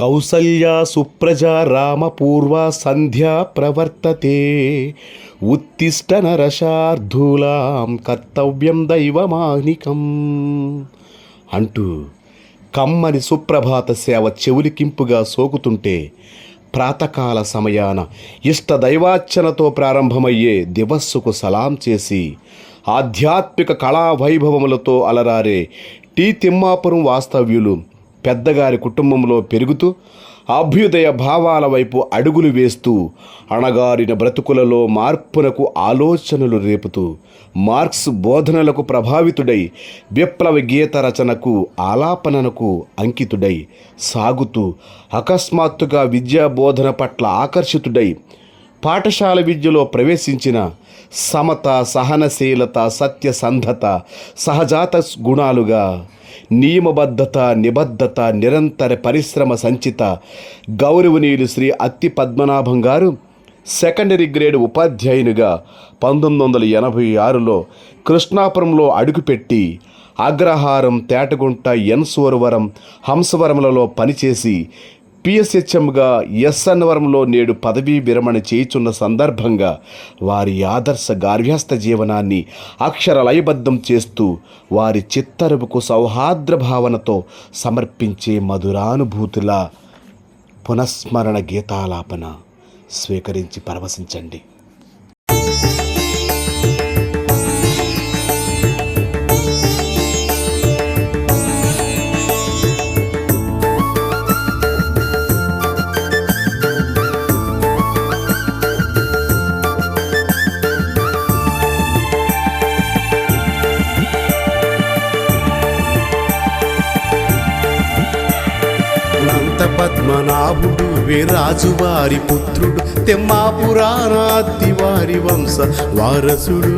కౌసల్యా సుప్రజా రామపూర్వ సంధ్యా ప్రవర్తతే. ఉత్తిష్ట నరశార్ధూలాం కర్తవ్యం దైవమానికం. అంటూ కమ్మని సుప్రభాత సేవ చెవులికింపుగా సోకుతుంటే ప్రాతకాల సమయాన ఇష్ట దైవార్చనతో ప్రారంభమయ్యే దివస్సుకు సలాం చేసి ఆధ్యాత్మిక కళా వైభవములతో అలరారే టీ తిమ్మాపురం వాస్తవ్యులు పెద్దగారి కుటుంబంలో పెరుగుతూ అభ్యుదయ భావాల వైపు అడుగులు వేస్తూ అణగారిన బ్రతుకులలో మార్పునకు ఆలోచనలు రేపుతూ మార్క్స్ బోధనలకు ప్రభావితుడై విప్లవ గీత రచనకు ఆలాపనకు అంకితుడై సాగుతూ అకస్మాత్తుగా విద్యా బోధన పట్ల ఆకర్షితుడై పాఠశాల విద్యలో ప్రవేశించిన సమత సహనశీలత సత్యసంధత సహజాత గుణాలుగా నియమబద్ధత నిబద్ధత నిరంతర పరిశ్రమ సంచిత. గౌరవనీయులు శ్రీ అత్తి పద్మనాభం గారు సెకండరీ గ్రేడ్ ఉపాధ్యాయునిగా పంతొమ్మిది వందల ఎనభై ఆరులో కృష్ణాపురంలో అడుగుపెట్టి అగ్రహారం తేటగుంట ఎన్సూరవరం హంసవరములలో పనిచేసి పిఎస్హెచ్ఎంగా ఎస్ఎన్వరంలో నేడు పదవీ విరమణ చేయుచున్న సందర్భంగా వారి ఆదర్శ గార్వ్యస్త జీవనాన్ని అక్షర లయబద్ధం చేస్తూ వారి చిత్తరువుకు సౌహార్ద్ర భావనతో సమర్పించే మధురానుభూతుల పునఃస్మరణ గీతాలాపన స్వీకరించి పరవశించండి. పద్మనాభుడు వీరాజువారి పుత్రుడు తెమ్మాపురాణాది వారి వంశ వారసుడు.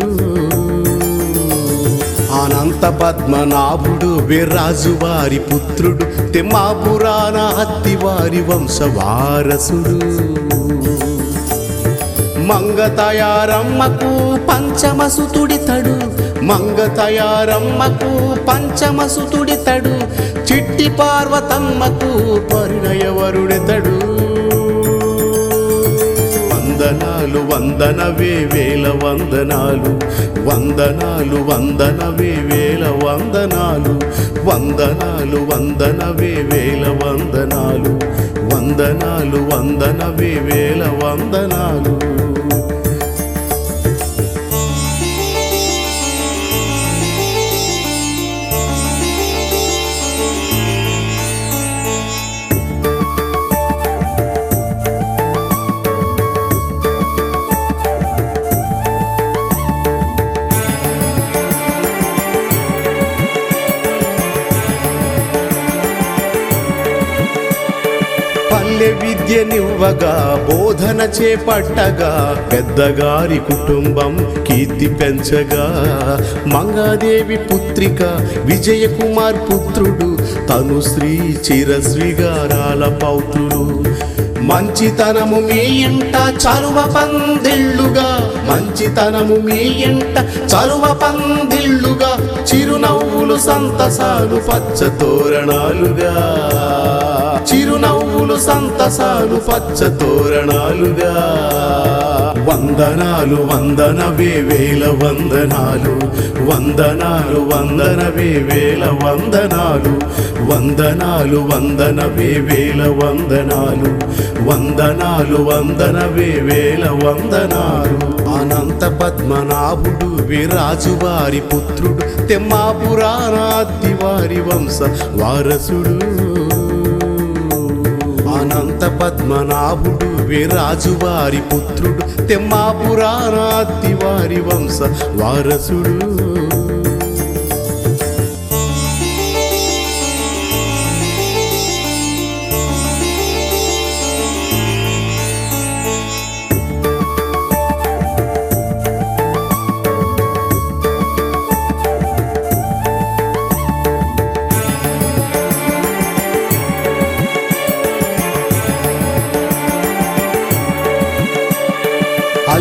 అనంత పద్మనాభుడు వీర్రాజు పుత్రుడు తెమ్మాపురాణ హత్తి వారి వంశ వారసుడు. మంగతయారమ్మకు పంచమసుతుడితడు మంగతయారమ్మకు పంచమసుతుడితడు చిట్టి పార్వతమ్మకు పరిణయవరుడెతడు వందనాలు వందనవే వేల వందనాలు. వందనాలు వందనవే వేల వందనాలు. వందనాలు వందనవే వేల వందనాలు. వందనాలు వందనవే వేల వందనాలు. పల్లె విద్యనివ్వగా బోధన చేపట్టగా పెద్దగారి కుటుంబం కీర్తి పెంచగా. మంగాదేవి పుత్రిక విజయకుమార్ పుత్రుడు తను శ్రీ చిరశ్రీగారాల పౌత్రుడు మంచితనము మీ ఇంట చరువ పందిళ్ళుగా. మంచితనము మీ ఇంట చరువ పందిళ్ళుగా. చిరునవ్వులు సంతసాలు పచ్చ తోరణాలుగా. చిరునవ్వులు సంతసాలు పచ్చ తోరణాలుగా. వందనాలు వందనవే వేల వందనాలు. వందనాలు వందనవే వేల వందనాలు. వందనాలు వందనవే వేల వందనాలు. వందనాలు వందనవే వేల వందనాలు. అనంత పద్మనాభుడు విరాజువారి పుత్రుడు తెమ్మాపురాణాది వారి వంశ వారసుడు. పద్మనాభుడు విరాజు వారి పుత్రుడు తెమ్మాపురాణాది వారి వంశ వారసుడు.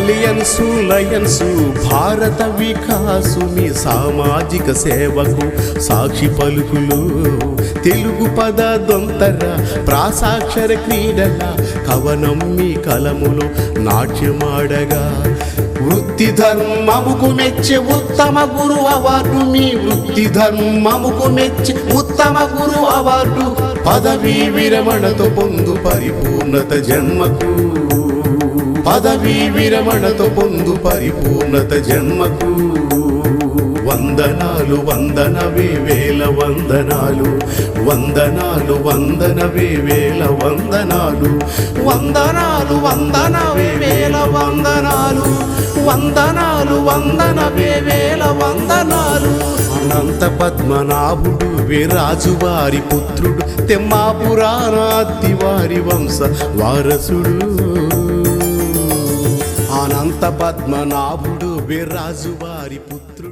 అలియన్సు లయన్సు భారత వికాసుని సామాజిక సేవకు సాక్షి పలుకులు. తెలుగు పద దొంతర ప్రాసాక్షర క్రీడల కవనం మీ కలములో నాట్యమాడగా. వృత్తి ధర్మముకు మెచ్చి ఉత్తమ గురు అవార్డు మీ వృత్తి ధర్మముకు మెచ్చి ఉత్తమ గురు అవార్డు. పదవీ విరమణతో పొందు పరిపూర్ణత జన్మకు. పదవీ విరమణతో పొందు పరిపూర్ణత జన్మకు. వందనాలు వందనవే వేల వందనాలు. వందనాలు వందనవే వేల వందనాలు. వందనాలు వందనవే వేల వందనాలు. వందనాలు వందనవే వేల వందనాలు. అనంత పద్మనాభుడు విరాజు వారి పుత్రుడు తెమ్మాపురాణాతి వారి వంశ వారసుడు. అనంత పద్మనాభుడు విరాజు వారి పుత్రుడు.